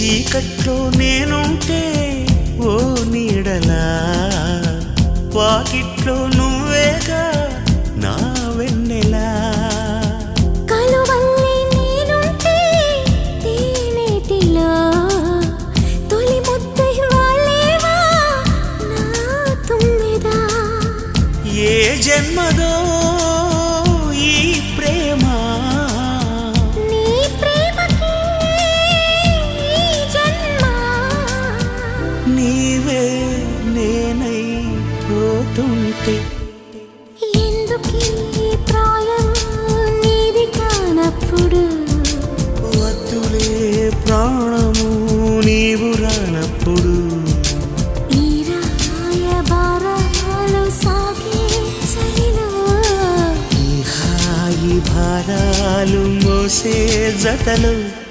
చీకట్లో నేనుంటే ఓ నీడలా. వాకిట్లో నువ్వేగా నా వెన్నెలా. కలువల్లి నేనుంటే నీవే నేనై పోతుంటే. ఎందుకీ ప్రాయం నీది కానప్పుడు? వద్దులే ప్రాణము నీవు రానప్పుడు. భారాలు మోసే జతలు.